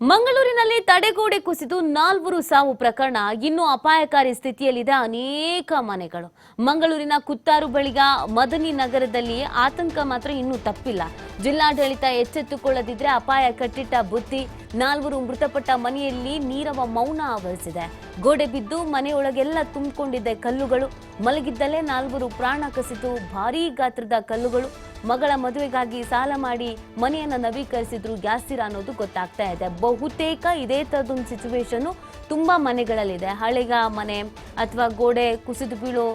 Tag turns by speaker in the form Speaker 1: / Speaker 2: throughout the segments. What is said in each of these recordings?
Speaker 1: ಮಂಗಳೂರಿನಲ್ಲಿ ತಡೆಗೋಡೆ ಕುಸಿದು ನಾಲ್ವರು ಸಾವು ಪ್ರಕರಣ. ಇನ್ನೂ ಅಪಾಯಕಾರಿ ಸ್ಥಿತಿಯಲ್ಲಿದೆ ಅನೇಕ ಮನೆಗಳು. ಮಂಗಳೂರಿನ ಕುತ್ತಾರು ಬಳಿಗ ಮದನಿ ನಗರದಲ್ಲಿ ಆತಂಕ ಮಾತ್ರ ಇನ್ನೂ ತಪ್ಪಿಲ್ಲ. ಜಿಲ್ಲಾಡಳಿತ ಎಚ್ಚೆತ್ತುಕೊಳ್ಳದಿದ್ರೆ ಅಪಾಯ ಕಟ್ಟಿಟ್ಟ ಬುತ್ತಿ ನಾಲ್ವರು ಮೃತಪಟ್ಟ ಮನೆಯಲ್ಲಿ ನೀರವ ಮೌನ ಆವರಿಸಿದೆ. ಗೋಡೆ ಬಿದ್ದು ಮನೆಯೊಳಗೆಲ್ಲ ತುಂಬಿಕೊಂಡಿದ್ದ ಕಲ್ಲುಗಳು. ಮಲಗಿದ್ದಲ್ಲೇ ನಾಲ್ವರು ಪ್ರಾಣ ಕಸಿತು ಭಾರೀ ಗಾತ್ರದ ಕಲ್ಲುಗಳು. ಮಗಳ ಮದುವೆಗಾಗಿ ಸಾಲ ಮಾಡಿ ಮನೆಯನ್ನ ನವೀಕರಿಸಿದ್ರು ಯಾಸಿರ ಅನ್ನೋದು ಗೊತ್ತಾಗ್ತಾ ಇದೆ. ಬಹುತೇಕ ಇದೇ ತರದೊಂದು ಸಿಚುವೇಶನ್ ತುಂಬಾ ಮನೆಗಳಲ್ಲಿದೆ. ಹಳೆಗ ಮನೆ ಅಥವಾ ಗೋಡೆ ಕುಸಿದು ಬೀಳೋ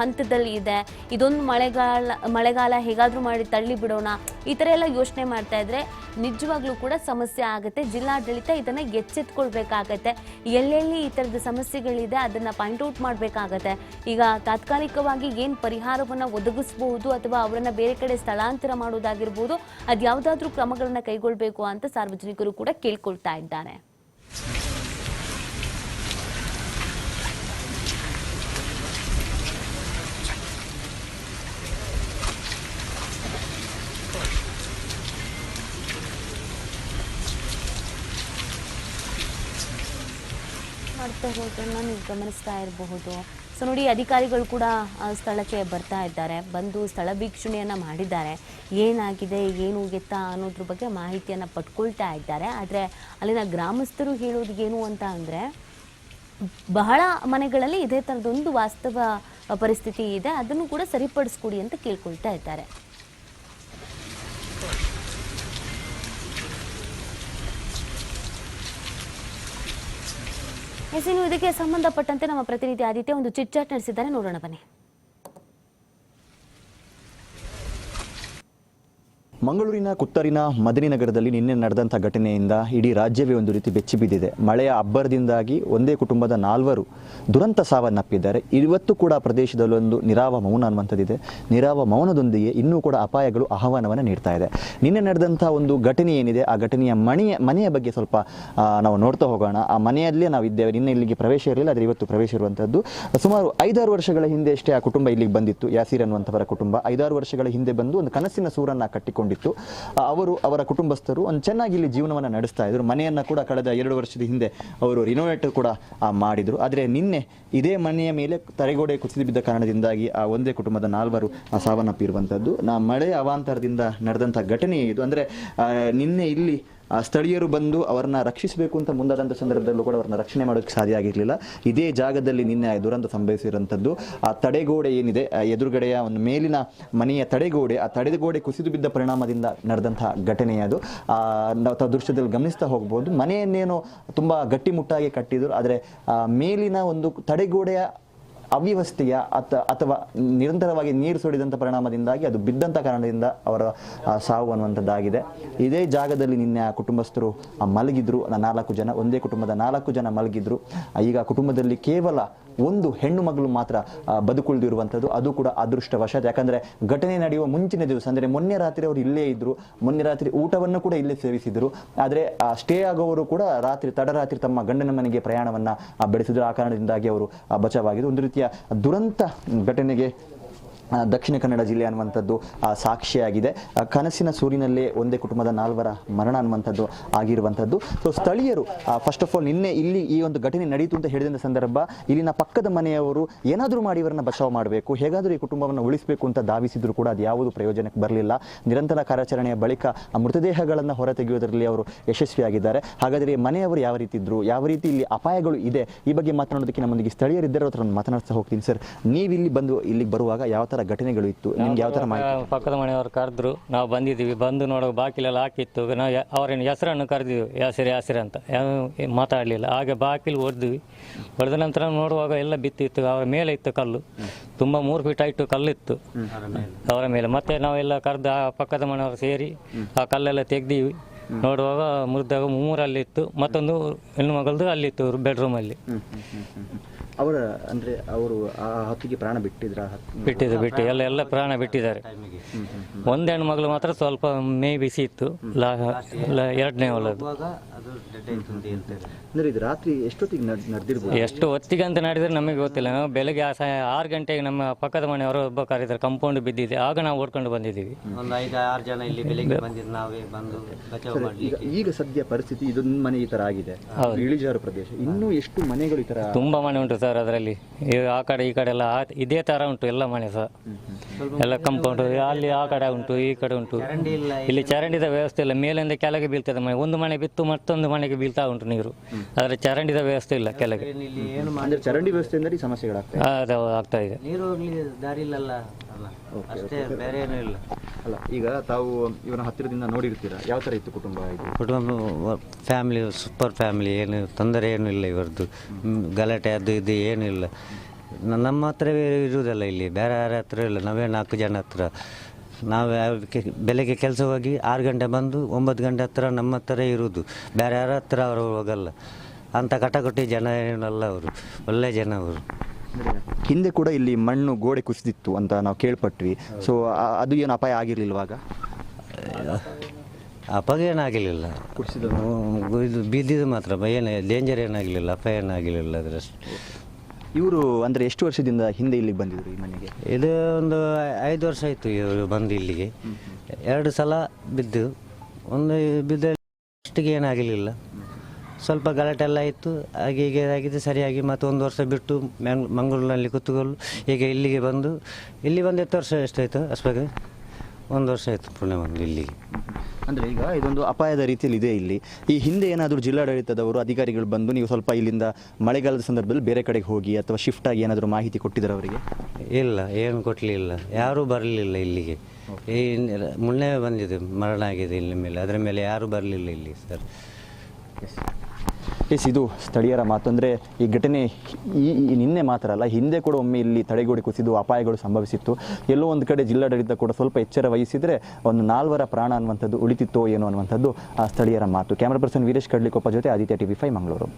Speaker 1: ಹಂತದಲ್ಲಿ ಇದೆ. ಇದೊಂದು ಮಳೆಗಾಲ ಮಳೆಗಾಲ ಹೇಗಾದರೂ ಮಾಡಿ ತಳ್ಳಿ ಬಿಡೋಣ. ಈ ಥರ ಎಲ್ಲ ಯೋಚನೆ ಮಾಡ್ತಾ ಇದ್ರೆ ನಿಜವಾಗ್ಲೂ ಕೂಡ ಸಮಸ್ಯೆ ಆಗುತ್ತೆ. ಜಿಲ್ಲಾಡಳಿತ ಇದನ್ನು ಎಚ್ಚೆತ್ಕೊಳ್ಬೇಕಾಗತ್ತೆ. ಎಲ್ಲೆಲ್ಲಿ ಈ ಥರದ ಸಮಸ್ಯೆಗಳಿದೆ ಅದನ್ನು ಪಾಯಿಂಟ್ ಔಟ್ ಮಾಡಬೇಕಾಗತ್ತೆ. ಈಗ ತಾತ್ಕಾಲಿಕವಾಗಿ ಏನು ಪರಿಹಾರವನ್ನು ಒದಗಿಸಬಹುದು ಅಥವಾ ಅವರನ್ನು ಬೇರೆ ಕಡೆ ಸ್ಥಳಾಂತರ ಮಾಡೋದಾಗಿರ್ಬೋದು ಅದು ಯಾವುದಾದ್ರೂ ಕ್ರಮಗಳನ್ನು ಕೈಗೊಳ್ಳಬೇಕು ಅಂತ ಸಾರ್ವಜನಿಕರು ಕೂಡ ಕೇಳ್ಕೊಳ್ತಾ ಇದ್ದಾರೆ. ಮಾಡ್ತಾ ಇರೋದನ್ನ ನೀವು ಗಮನಿಸ್ತಾ ಇರಬಹುದು. ಸೊ ನೋಡಿ, ಅಧಿಕಾರಿಗಳು ಕೂಡ ಸ್ಥಳಕ್ಕೆ ಬರ್ತಾ ಇದ್ದಾರೆ. ಬಂದು ಸ್ಥಳ ವೀಕ್ಷಣೆಯನ್ನ ಮಾಡಿದ್ದಾರೆ. ಏನಾಗಿದೆ, ಏನು ಎತ್ತ ಅನ್ನೋದ್ರ ಬಗ್ಗೆ ಮಾಹಿತಿಯನ್ನು ಪಟ್ಕೊಳ್ತಾ ಇದ್ದಾರೆ. ಆದರೆ, ಅಲ್ಲಿನ ಗ್ರಾಮಸ್ಥರು ಹೇಳೋದು ಏನು ಅಂತ ಅಂದರೆ, ಬಹಳ ಮನೆಗಳಲ್ಲಿ ಇದೇ ಥರದೊಂದು ವಾಸ್ತವ, ಪರಿಸ್ಥಿತಿ ಇದೆ. ಅದನ್ನು ಕೂಡ ಸರಿಪಡಿಸ್ಕೊಡಿ ಅಂತ ಕೇಳ್ಕೊಳ್ತಾ ಇದ್ದಾರೆ. ಎಸ್ ಇನ್ನು ಇದಕ್ಕೆ ಸಂಬಂಧಪಟ್ಟಂತೆ ನಮ್ಮ ಪ್ರತಿನಿಧಿ ಆದಿತ್ಯ ಒಂದು ಚಿಟ್ ಚಾಟ್ ನಡೆಸಿದ್ದಾರೆ. ನೋಡೋಣ ಬನ್ನಿ.
Speaker 2: ಮಂಗಳೂರಿನ ಕುತ್ತರಿನ ಮದನಿ ನಗರದಲ್ಲಿ ನಿನ್ನೆ ನಡೆದಂಥ ಘಟನೆಯಿಂದ ಇಡೀ ರಾಜ್ಯವೇ ಒಂದು ರೀತಿ ಬೆಚ್ಚಿ ಬಿದ್ದಿದೆ. ಮಳೆಯ ಅಬ್ಬರದಿಂದಾಗಿ ಒಂದೇ ಕುಟುಂಬದ ನಾಲ್ವರು ದುರಂತ ಸಾವನ್ನಪ್ಪಿದ್ದಾರೆ. ಇವತ್ತು ಕೂಡ ಪ್ರದೇಶದಲ್ಲೊಂದು ನಿರಾವ ಮೌನ ಅನ್ನುವಂಥದ್ದಿದೆ. ನಿರಾವ ಮೌನದೊಂದಿಗೆ ಇನ್ನೂ ಕೂಡ ಅಪಾಯಗಳು ಆಹ್ವಾನವನ್ನು ನೀಡ್ತಾ ಇದೆ. ನಿನ್ನೆ ನಡೆದಂಥ ಒಂದು ಘಟನೆ ಏನಿದೆ? ಆ ಘಟನೆಯ ಮನೆಯ ಮನೆಯ ಬಗ್ಗೆ ಸ್ವಲ್ಪ ನಾವು ನೋಡ್ತಾ ಹೋಗೋಣ. ಆ ಮನೆಯಲ್ಲೇ ನಾವು ಇದ್ದೇವೆ. ನಿನ್ನೆ ಇಲ್ಲಿಗೆ ಪ್ರವೇಶ ಇರಲಿಲ್ಲ, ಆದರೆ ಇವತ್ತು ಪ್ರವೇಶ ಇರುವಂಥದ್ದು. ಸುಮಾರು ಐದಾರು ವರ್ಷಗಳ ಹಿಂದೆ ಅಷ್ಟೇ ಆ ಕುಟುಂಬ ಇಲ್ಲಿಗೆ ಬಂದಿತ್ತು. ಯಾಸೀರ್ ಅನ್ನುವಂಥವರ ಕುಟುಂಬ. ಐದಾರು ವರ್ಷಗಳ ಹಿಂದೆ ಬಂದು ಒಂದು ಕನಸಿನ ಸೂರನ್ನ ಕಟ್ಟಿಕೊಂಡಿತ್ತು. ಆ, ಅವರು ಅವರ ಕುಟುಂಬಸ್ಥರು ಒಂದು ಚೆನ್ನಾಗಿ ಇಲ್ಲಿ ಜೀವನವನ್ನು ನಡೆಸ್ತಾ ಇದ್ರು. ಮನೆಯನ್ನು ಕೂಡ ಕಳೆದ ಎರಡು ವರ್ಷದ ಹಿಂದೆ ಅವರು ರಿನೋವೇಟ್ ಕೂಡ ಮಾಡಿದರು. ಆದರೆ ನಿನ್ನೆ ಇದೇ ಮನೆಯ ಮೇಲೆ ತರೆಗೋಡೆ ಕುಸಿದು ಬಿದ್ದ ಕಾರಣದಿಂದಾಗಿ ಆ ಒಂದೇ ಕುಟುಂಬದ ನಾಲ್ವರು ಸಾವನ್ನಪ್ಪಿರುವಂಥದ್ದು ನಾ ಮಳೆ ಅವಾಂತರದಿಂದ ನಡೆದಂಥ ಘಟನೆ ಇದು. ಅಂದರೆ ನಿನ್ನೆ ಇಲ್ಲಿ ಸ್ಥಳೀಯರು ಬಂದು ಅವರನ್ನ ರಕ್ಷಿಸಬೇಕು ಅಂತ ಮುಂದಾದಂಥ ಸಂದರ್ಭದಲ್ಲೂ ಕೂಡ ಅವ್ರನ್ನ ರಕ್ಷಣೆ ಮಾಡೋಕ್ಕೆ ಸಾಧ್ಯ ಆಗಿರಲಿಲ್ಲ. ಇದೇ ಜಾಗದಲ್ಲಿ ನಿನ್ನೆ ದುರಂತ ಸಂಭವಿಸಿರುವಂಥದ್ದು ಆ ತಡೆಗೋಡೆ ಏನಿದೆ ಎದುರುಗಡೆಯ ಒಂದು ಮೇಲಿನ ಮನೆಯ ತಡೆಗೋಡೆ ಆ ತಡೆಗೋಡೆ ಕುಸಿದು ಬಿದ್ದ ಪರಿಣಾಮದಿಂದ ನಡೆದಂತಹ ಘಟನೆ ಅದು. ಆ, ನಾವು ದೃಶ್ಯದಲ್ಲಿ ಗಮನಿಸ್ತಾ ಹೋಗ್ಬೋದು. ಮನೆಯನ್ನೇನೋ ತುಂಬ ಗಟ್ಟಿಮುಟ್ಟಾಗಿ ಕಟ್ಟಿದ್ರು. ಆದರೆ ಮೇಲಿನ ಒಂದು ತಡೆಗೋಡೆಯ ಅವ್ಯವಸ್ಥೆಯ ಅಥ ಅಥವಾ ನಿರಂತರವಾಗಿ ನೀರು ಸುರಿದಂಥ ಪರಿಣಾಮದಿಂದಾಗಿ ಅದು ಬಿದ್ದಂಥ ಕಾರಣದಿಂದ ಅವರ ಸಾವು ಅನ್ನುವಂಥದ್ದಾಗಿದೆ. ಇದೇ ಜಾಗದಲ್ಲಿ ನಿನ್ನೆ ಆ ಕುಟುಂಬಸ್ಥರು ಮಲಗಿದ್ರು. ನಾಲ್ಕು ಜನ, ಒಂದೇ ಕುಟುಂಬದ ನಾಲ್ಕು ಜನ ಮಲಗಿದ್ರು. ಈಗ ಕುಟುಂಬದಲ್ಲಿ ಕೇವಲ ಒಂದು ಹೆಣ್ಣು ಮಗಳು ಮಾತ್ರ ಬದುಕುಳಿದಿರುವಂಥದ್ದು. ಅದು ಕೂಡ ಅದೃಷ್ಟವಶಾತ್. ಯಾಕಂದರೆ ಘಟನೆ ನಡೆಯುವ ಮುಂಚಿನ ದಿವಸ, ಅಂದರೆ ಮೊನ್ನೆ ರಾತ್ರಿ ಅವರು ಇಲ್ಲೇ ಇದ್ದರು ಮೊನ್ನೆ ರಾತ್ರಿ ಊಟವನ್ನು ಕೂಡ ಇಲ್ಲೇ ಸೇವಿಸಿದರು. ಆದರೆ ಸ್ಟೇ ಆಗೋವರು ಕೂಡ ರಾತ್ರಿ ತಡರಾತ್ರಿ ತಮ್ಮ ಗಂಡನ ಮನೆಗೆ ಪ್ರಯಾಣವನ್ನು ಬೆಳೆಸಿದ್ರು. ಆ ಕಾರಣದಿಂದಾಗಿ ಅವರು ಬಚಾವಾಗಿದ್ದು ಒಂದು ರೀತಿಯ ದುರಂತ ಘಟನೆಗೆ ದಕ್ಷಿಣ ಕನ್ನಡ ಜಿಲ್ಲೆ ಅನ್ನುವಂಥದ್ದು ಸಾಕ್ಷಿಯಾಗಿದೆ. ಕನಸಿನ ಸೂರಿನಲ್ಲೇ ಒಂದೇ ಕುಟುಂಬದ ನಾಲ್ವರ ಮರಣ ಅನ್ನುವಂಥದ್ದು ಆಗಿರುವಂಥದ್ದು. ಸೊ ಸ್ಥಳೀಯರು ಫಸ್ಟ್ ಆಫ್ ಆಲ್ ನಿನ್ನೆ ಇಲ್ಲಿ ಈ ಒಂದು ಘಟನೆ ನಡೆಯಿತು ಅಂತ ಹೇಳಿದ ಸಂದರ್ಭ, ಇಲ್ಲಿನ ಪಕ್ಕದ ಮನೆಯವರು ಏನಾದರೂ ಮಾಡಿ ಇವರನ್ನ ಬಚಾವ್ ಮಾಡಬೇಕು, ಹೇಗಾದರೂ ಈ ಕುಟುಂಬವನ್ನು ಉಳಿಸಬೇಕು ಅಂತ ದಾವಿಸಿದ್ರು ಕೂಡ ಅದು ಯಾವುದು ಪ್ರಯೋಜನಕ್ಕೆ ಬರಲಿಲ್ಲ. ನಿರಂತರ ಕಾರ್ಯಾಚರಣೆಯ ಬಳಿಕ ಆ ಮೃತದೇಹಗಳನ್ನು ಹೊರತೆಗೆಯುವುದರಲ್ಲಿ ಅವರು ಯಶಸ್ವಿಯಾಗಿದ್ದಾರೆ. ಹಾಗಾದರೆ ಮನೆಯವರು ಯಾವ ರೀತಿ ಇದ್ದರು ಯಾವ ರೀತಿ ಇಲ್ಲಿ ಅಪಾಯಗಳು ಇದೆ, ಈ ಬಗ್ಗೆ ಮಾತನಾಡೋದಕ್ಕೆ ನಮ್ಮೊಂದಿಗೆ ಸ್ಥಳೀಯರಿದ್ದರೆ ಹತ್ರ ಮಾತನಾಡ್ತಾ ಹೋಗ್ತೀನಿ ಸರ್. ನೀವು ಇಲ್ಲಿ ಬಂದು ಇಲ್ಲಿಗೆ ಬರುವಾಗ ಯಾವ ಥರ ಘಟನೆಗಳು ಇತ್ತು? ನಿಮ್ಗೆ ಯಾವ ಥರ ಮಾಹಿತಿ?
Speaker 3: ಪಕ್ಕದ ಮನೆಯವರು ಕರೆದ್ರು. ನಾವು ಬಂದಿದ್ದೀವಿ. ಬಂದು ನೋಡೋ ಬಾಕಿಲೆಲ್ಲ ಹಾಕಿತ್ತು. ನಾವು ಯ- ಅವರಿನ ಹೆಸರನ್ನು ಕರೆದಿವಿ ಯಾಸಿರ್ ಯಾಸಿರ್ ಅಂತ. ಯಾವ ಮಾತಾಡಲಿಲ್ಲ. ಹಾಗೆ ಬಾಕಿಲು ಹೊಡೆದ್ವಿ ಹೊಡೆದ ನಂತರ ನೋಡುವಾಗ ಎಲ್ಲ ಬಿತ್ತಿತ್ತು. ಅವರ ಮೇಲೆ ಇತ್ತು ಕಲ್ಲು. ತುಂಬ ಮೂರು ಫೀಟ್ ಹೈಟು ಕಲ್ಲಿತ್ತು. ಅವರ ಮೇಲೆ. ಮತ್ತೆ ನಾವೆಲ್ಲ ಕರೆದು ಆ ಪಕ್ಕದ ಮನೆಯವರು ಸೇರಿ ಆ ಕಲ್ಲೆಲ್ಲ ತೆಗ್ದೀವಿ. ನೋಡುವಾಗ ಮುರಿದಾಗ ಮೂರಲ್ಲಿತ್ತು. ಮತ್ತೊಂದು ಹೆಣ್ಣು ಮಗಳದು ಅಲ್ಲಿತ್ತು ಬೆಡ್ರೂಮಲ್ಲಿ.
Speaker 2: ಅವರ ಅಂದ್ರೆ ಅವರು ಆ ಹೊತ್ತಿಗೆ ಪ್ರಾಣ ಬಿಟ್ಟಿದ್ರ
Speaker 3: ಬಿಟ್ಟಿದ್ದು ಬಿಟ್ಟು. ಎಲ್ಲ ಎಲ್ಲ ಪ್ರಾಣ ಬಿಟ್ಟಿದ್ದಾರೆ. ಒಂದು ಹೆಣ್ಣು ಮಗಳು ಮಾತ್ರ ಸ್ವಲ್ಪ ಮೇ ಬಿಸಿ ಇತ್ತು. ಲಾ ಲ- ಎರಡನೇ ಹೊಲದ್ದು
Speaker 2: ಅಂದ್ರೆ ಇದು ರಾತ್ರಿ ಎಷ್ಟೊತ್ತಿಗೆ ನಡ್- ನಡೆದಿರ್ಬೋದು?
Speaker 3: ಎಷ್ಟು ಹೊತ್ತಿಗೆ ಅಂತ ನಡೆದ್ರೆ ನಮಗೆ ಗೊತ್ತಿಲ್ಲ. ನಾವು ಬೆಳಗ್ಗೆ ಆ ಸಹ ಆರು ಗಂಟೆಗೆ ನಮ್ಮ ಪಕ್ಕದ ಮನೆಯವರು ಒಬ್ಬ ಕರೀತಾರೆ ಕಂಪೌಂಡ್ ಬಿದ್ದಿದೆ. ಆಗ ನಾವು ಓಡ್ಕೊಂಡು ಬಂದಿದ್ದೀವಿ.
Speaker 4: ಒಂದು ಐದು ಆರು ಜನ ಇಲ್ಲಿ ಬೆಳಿಗ್ಗೆ ಬಂದಿದ್ದು ನಾವೇ ಬಂದು ಬಚಾವ್ ಮಾಡಿ
Speaker 2: ಈಗ ಈಗ ಸದ್ಯ ಪರಿಸ್ಥಿತಿ ಇದೊಂದು ಮನೆ ಈ ತರ ಆಗಿದೆ. ಇಳಿಜಾರು ಪ್ರದೇಶ. ಇನ್ನೂ ಎಷ್ಟು ಮನೆಗಳು ಈ ತರ
Speaker 3: ತುಂಬ ಮನೆ ಉಂಟು ಸರ್. ಅದರಲ್ಲಿ. ಆ ಕಡೆ ಈ ಕಡೆ ಎಲ್ಲ ಆ- ಇದೇ ತರ ಉಂಟು ಎಲ್ಲ ಮನೆ ಸಹ. ಎಲ್ಲ ಕಂಪೌಂಡ್ ಅಲ್ಲಿ ಆ ಕಡೆ ಉಂಟು ಈ ಕಡೆ ಉಂಟು. ಇಲ್ಲಿ ಚರಂಡಿದ ವ್ಯವಸ್ಥೆ ಇಲ್ಲ. ಮೇಲಿಂದ ಕೆಳಗೆ ಬೀಳ್ತದೆ ಮನೆ. ಒಂದು ಮನೆ ಬಿತ್ತು ಮತ್ತೊಂದು ಮನೆಗೆ ಬೀಳ್ತಾ ಉಂಟು ನೀರು. ಆದರೆ ಚರಂಡಿದ ವ್ಯವಸ್ಥೆ ಇಲ್ಲ ಕೆಳಗೆ.
Speaker 4: ಇಲ್ಲಿ ಏನು ಮಾಡಿ
Speaker 2: ಅಂದ್ರೆ ಚರಂಡಿ ವ್ಯವಸ್ಥೆ ಈ ಸಮಸ್ಯೆಗಳಾಗ್ತವೆ
Speaker 3: ಅದು ಆಗ್ತಾ ಇದೆ.
Speaker 4: ನೀರು ಹೋಗ್ಲಿ ದಾರಿ ಇಲ್ಲಲ್ಲ ಅಲ್ಲ ಅಷ್ಟೇ ಬೇರೆ ಏನೂ ಇಲ್ಲ.
Speaker 2: ಅಲ್ಲ ಈಗ ತಾವು ಇವನ ಹತ್ತಿರದಿಂದ ನೋಡಿರ್ತೀರಾ? ಯಾವ ಥರ ಇತ್ತು ಕುಟುಂಬ ಇದು?
Speaker 4: ಕುಟುಂಬ ಫ್ಯಾಮಿಲಿ ಸೂಪರ್ ಫ್ಯಾಮಿಲಿ ಏನು ತೊಂದರೆ ಏನೂ ಇಲ್ಲ ಇವರದ್ದು. ಗಲಾಟೆ ಅದು ಇದು ಏನೂ ಇಲ್ಲ. ನ- ನಮ್ಮ ಹತ್ರವೇ ಇರುವುದಲ್ಲ ಇಲ್ಲಿ. ಬೇರೆ ಯಾರ ಹತ್ರ ಇಲ್ಲ. ನಾವೇ ನಾಲ್ಕು ಜನ ಹತ್ರ. ನಾವು ಯಾವ್ದಕ್ಕೆ ಬೆಳಗ್ಗೆ ಕೆಲಸ ಹೋಗಿ ಆರು ಗಂಟೆ ಬಂದು ಒಂಬತ್ತು ಗಂಟೆ ಹತ್ರ ನಮ್ಮ ಹತ್ರ ಇರುವುದು. ಬೇರೆ ಯಾರ ಹತ್ರ ಅವರು ಹೋಗಲ್ಲ. ಅಂಥ ಕಟಕಟಿ ಜನ ಏನಲ್ಲ ಅವರು. ಒಳ್ಳೆ ಜನ ಅವರು.
Speaker 2: ಹಿಂದೆ ಕೂಡ ಇಲ್ಲಿ ಮಣ್ಣು ಗೋಡೆ ಕುಸಿದಿತ್ತು ಅಂತ ನಾವು ಕೇಳ್ಪಟ್ವಿ. ಸೊ ಅದು ಏನು ಅಪಾಯ ಆಗಿರ್ಲಿಲ್ವಾಗ?
Speaker 4: ಅಪಾಯ ಏನಾಗಲಿಲ್ಲ ಇದು ಬಿದ್ದಿದ್ದು ಮಾತ್ರ. ಏನು ಡೇಂಜರ್ ಏನಾಗಲಿಲ್ಲ ಅಪಾಯ ಏನಾಗಲಿಲ್ಲ ಅದರಷ್ಟು.
Speaker 2: ಇವರು ಅಂದರೆ ಎಷ್ಟು ವರ್ಷದಿಂದ ಹಿಂದೆ ಇಲ್ಲಿಗೆ ಬಂದಿದ್ರು ಈ ಮನೆಗೆ?
Speaker 4: ಇದು ಒಂದು ಐದು ವರ್ಷ ಆಯಿತು ಇವರು ಬಂದು ಇಲ್ಲಿಗೆ. ಎರಡು ಸಲ ಬಿದ್ದು ಒಂದು ಬಿದ್ದ ಅಷ್ಟಿಗೆ ಏನಾಗಲಿಲ್ಲ ಸ್ವಲ್ಪ ಗಲಾಟೆ ಎಲ್ಲ ಇತ್ತು. ಹಾಗೆ ಹೀಗೆ ಆಗಿದೆ. ಸರಿಯಾಗಿ ಮತ್ತೆ ಒಂದು ವರ್ಷ ಬಿಟ್ಟು ಮ್ಯಾಂಗ್ ಮಂಗಳೂರಿನಲ್ಲಿ ಕೂತ್ಕೊಳ್ಳು ಈಗ ಇಲ್ಲಿಗೆ ಬಂದು ಇಲ್ಲಿ ಬಂದು ಹತ್ತು ವರ್ಷ ಎಷ್ಟಾಯಿತು? ಅಷ್ಟೇ ಒಂದು ವರ್ಷ ಆಯಿತು ಪುಣ್ಯ ಬಂದು ಇಲ್ಲಿಗೆ.
Speaker 2: ಅಂದರೆ ಈಗ ಇದೊಂದು ಅಪಾಯದ ರೀತಿಯಲ್ಲಿ ಇದೆ ಇಲ್ಲಿ. ಈ ಹಿಂದೆ ಏನಾದರೂ ಜಿಲ್ಲಾಡಳಿತದವರು ಅಧಿಕಾರಿಗಳು ಬಂದು ನೀವು ಸ್ವಲ್ಪ ಇಲ್ಲಿಂದ ಮಳೆಗಾಲದ ಸಂದರ್ಭದಲ್ಲಿ ಬೇರೆ ಕಡೆಗೆ ಹೋಗಿ ಅಥವಾ ಶಿಫ್ಟ್ ಆಗಿ ಏನಾದರೂ ಮಾಹಿತಿ ಕೊಟ್ಟಿದ್ದಾರೆ ಅವರಿಗೆ?
Speaker 4: ಇಲ್ಲ ಏನು ಕೊಟ್ಟಲಿಲ್ಲ ಯಾರೂ ಬರಲಿಲ್ಲ ಇಲ್ಲಿಗೆ. ಈ ಮುನ್ನೆ ಬಂದಿದೆ. ಮರಣ ಆಗಿದೆ ಇಲ್ಲಿ ಮೇಲೆ. ಅದರ ಮೇಲೆ ಯಾರೂ ಬರಲಿಲ್ಲ ಇಲ್ಲಿ ಸರ್
Speaker 2: ಎಸ್ ಇದು ಸ್ಥಳೀಯರ ಮಾತು. ಅಂದರೆ ಈ ಘಟನೆ ಈ ನಿನ್ನೆ ಮಾತ್ರ ಅಲ್ಲ, ಹಿಂದೆ ಕೂಡ ಒಮ್ಮೆ ಇಲ್ಲಿ ತಡೆಗೋಡೆ ಕುಸಿದು ಅಪಾಯಗಳು ಸಂಭವಿಸಿತ್ತು. ಎಲ್ಲೋ ಒಂದು ಕಡೆ ಜಿಲ್ಲಾಡಳಿತ ಕೂಡ ಸ್ವಲ್ಪ ಎಚ್ಚರ ವಹಿಸಿದರೆ ಒಂದು ನಾಲ್ವರ ಪ್ರಾಣ ಅನ್ನುವಂಥದ್ದು ಉಳಿತಿತ್ತೋ ಏನೋ ಅನ್ನುವಂಥದ್ದು ಆ ಸ್ಥಳೀಯರ ಮಾತು. ಕ್ಯಾಮ್ರಾ ಪರ್ಸನ್ ವೀರೇಶ್ ಕಡ್ಲಿಕೊಪ್ಪ ಜೊತೆ ಆದಿತ್ಯ ಟಿವಿ ಫೈವ್, ಮಂಗಳೂರು.